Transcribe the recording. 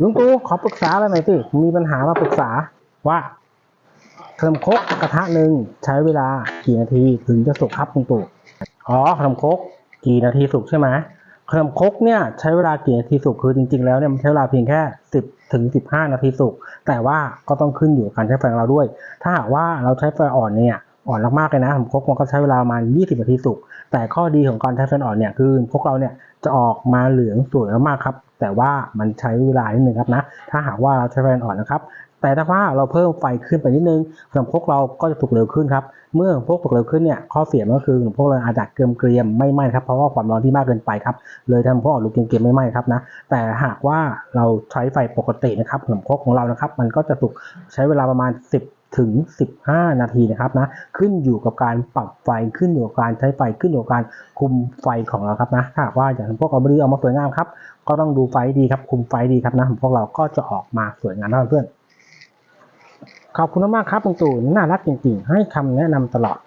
ลุงตู่ขอปรึกษาอะไรหน่อยสิมีปัญหามาปรึกษาว่าขนมครกกระทะหนึ่งใช้เวลากี่นาทีถึงจะสุกครับลุงตู่อ๋อขนมครกกี่นาทีสุกใช่ไหมขนมครกเนี่ยใช้เวลากี่นาทีสุกคือจริง ๆ แล้วเนี่ยมันใช้เวลาเพียงแค่ 10ถึง15 นาทีสุกแต่ว่าก็ต้องขึ้นอยู่กับการใช้ไฟของเราด้วย ถ้าหากว่าเราใช้ไฟอ่อนเนี่ย อ่อนมากๆเลยนะขนมคกมันก็ใช้เวลาประมาณ 20 นาทีสุก แต่ข้อดีของการใช้ไฟอ่อนเนี่ยคือพวกเราเนี่ยจะออกมาเหลืองสวยมากๆครับ แต่ว่ามันใช้เวลานิดนึงครับนะ ถ้าหากว่าเราใช้ไฟอ่อนนะครับ แต่ถ้าว่าเราเพิ่มไฟขึ้นไปนิดนึงขนมคกเราก็จะสุกเร็วขึ้นครับ เมื่อพวกสุกเร็วขึ้นเนี่ยข้อเสียก็คือขนมคกเราอาจจะเกรียมเกรียมๆไม่ไหม้ครับ เพราะว่าความร้อนที่มากเกินไปครับ เลยทำพวกออกลูกเกรียมๆไม่ไหม้ครับนะ แต่หากว่าเราใช้ไฟปกตินะครับขนมคกของเรานะครับ มันก็จะสุกใช้เวลาประมาณ 10 ถึง 15 นาทีนะครับนะขึ้นอยู่กับการปรับไฟขึ้นอยู่กับการใช้ไฟขึ้นอยู่กับการคุมไฟของเราครับนะถ้าว่าอย่างพวกเราไม่ได้เอามาสวยงามครับก็ต้องดูไฟดีครับคุมไฟดีครับนะพวกเราก็จะออกมาสวยงามนะเพื่อนขอบคุณมากครับลุงตู่น่ารักจริงๆ ให้คำแนะนำตลอด